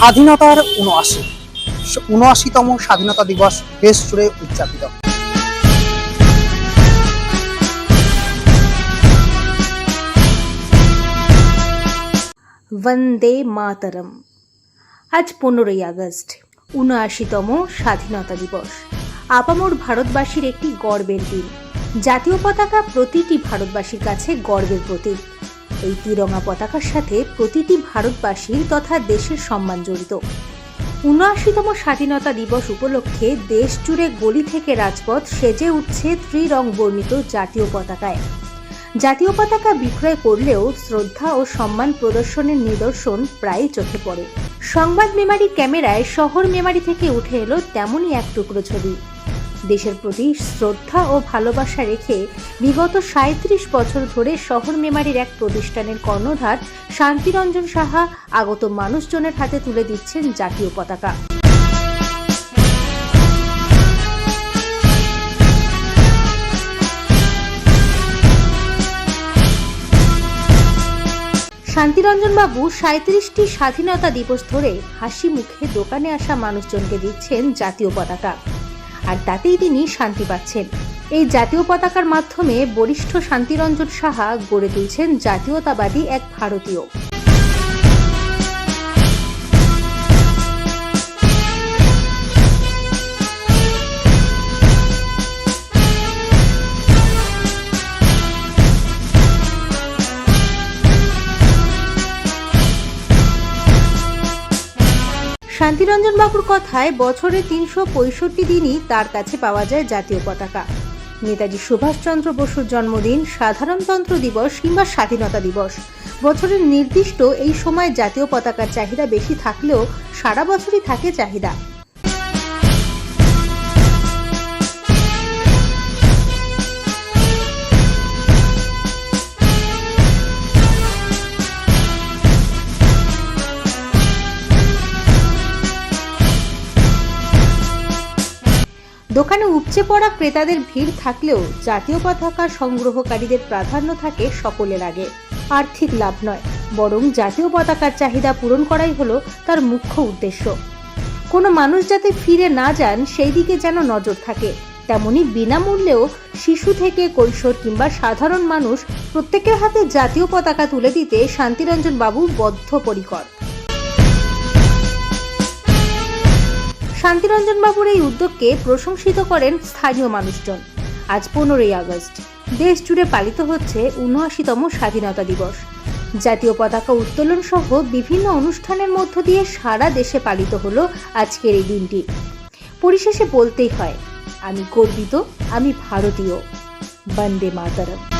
স্বাধীনতার উনআশি উনআশিতম স্বাধীনতা দিবস দেশ জুড়ে উদযাপিত। বন্দে মাতরম আজ পনেরোই আগস্ট উনআশিতম স্বাধীনতা দিবস। আপামোর ভারতবাসীর একটি গর্বের দিন। জাতীয় পতাকা প্রতিটি ভারতবাসীর কাছে গর্বের প্রতীক। এই তিরঙা পতাকার সাথে প্রতিটি ভারতবাসীর তথা দেশের সম্মান জড়িত। উনআশিতম স্বাধীনতা দিবস উপলক্ষে দেশ জুড়ে গলি থেকে রাজপথ সেজে উঠছে ত্রিরং বর্ণিত জাতীয় পতাকায়। জাতীয় পতাকা বিক্রয় করলেও শ্রদ্ধা ও সম্মান প্রদর্শনের নিদর্শন প্রায়ই চোখে পড়ে। সংবাদ মেমারি ক্যামেরায় শহর মেমারি থেকে উঠে এলো তেমনই এক টুকরো ছবি। দেশের প্রতি শ্রদ্ধা ও ভালোবাসা রেখে বিগত সাঁত্রিশ বছর ধরে শহর মেমারির এক প্রতিষ্ঠানের কর্ণধার শান্তিরঞ্জন সাহা আগত মানুষজনের হাতে তুলে দিচ্ছেন জাতীয় পতাকা। শান্তিরঞ্জন বাবু সাঁত্রিশটি স্বাধীনতা দিবস ধরে হাসি মুখে দোকানে আসা মানুষজনকে দিচ্ছেন জাতীয় পতাকা। আর তাতেই তিনি শান্তি পাচ্ছেন। এই জাতীয় পতাকার মাধ্যমে বরিষ্ঠ শান্তিরঞ্জন সাহা গড়ে তুলছেন জাতীয়তাবাদী এক ভারতীয়। শান্তিরঞ্জন বাবুর কথায় বছরে তিনশো পঁয়ষট্টি দিনই তার কাছে পাওয়া যায় জাতীয় পতাকা। নেতাজি সুভাষচন্দ্র বসুর জন্মদিন সাধারণতন্ত্র দিবস কিংবা স্বাধীনতা দিবস। বছরের নির্দিষ্ট এই সময় জাতীয় পতাকার চাহিদা বেশি থাকলেও সারা বছরই থাকে চাহিদা। দোকানে উপচে পড়া ক্রেতাদের ভিড় থাকলেও জাতীয় পতাকা সংগ্রহকারীদের প্রাধান্য থাকে সকলের আগে। আর্থিক লাভ নয়, বরং জাতীয় পতাকার চাহিদা পূরণ করাই হলো তার মুখ্য উদ্দেশ্য। কোনো মানুষ যাতে ফিরে না যান, সেই দিকে যেন নজর থাকে। তেমনি বিনামূল্যেও শিশু থেকে কৈশোর কিংবা সাধারণ মানুষ প্রত্যেকের হাতে জাতীয় পতাকা তুলে দিতে শান্তিরঞ্জন বাবু বদ্ধপরিকর। শান্তিরঞ্জন বাবুর এই উদ্যোগকে প্রশংসিত করেন স্থানীয় মানুষজন। আজ পনেরোই আগস্ট। দেশ জুড়ে পালিত হচ্ছে উনআশিতম স্বাধীনতা দিবস। জাতীয় পতাকা উত্তোলন সহ বিভিন্ন অনুষ্ঠানের মধ্য দিয়ে সারা দেশে পালিত হলো আজকের এই দিনটি। পরিশেষে বলতেই হয়, আমি গর্বিত, আমি ভারতীয়। বন্দে মাতরম।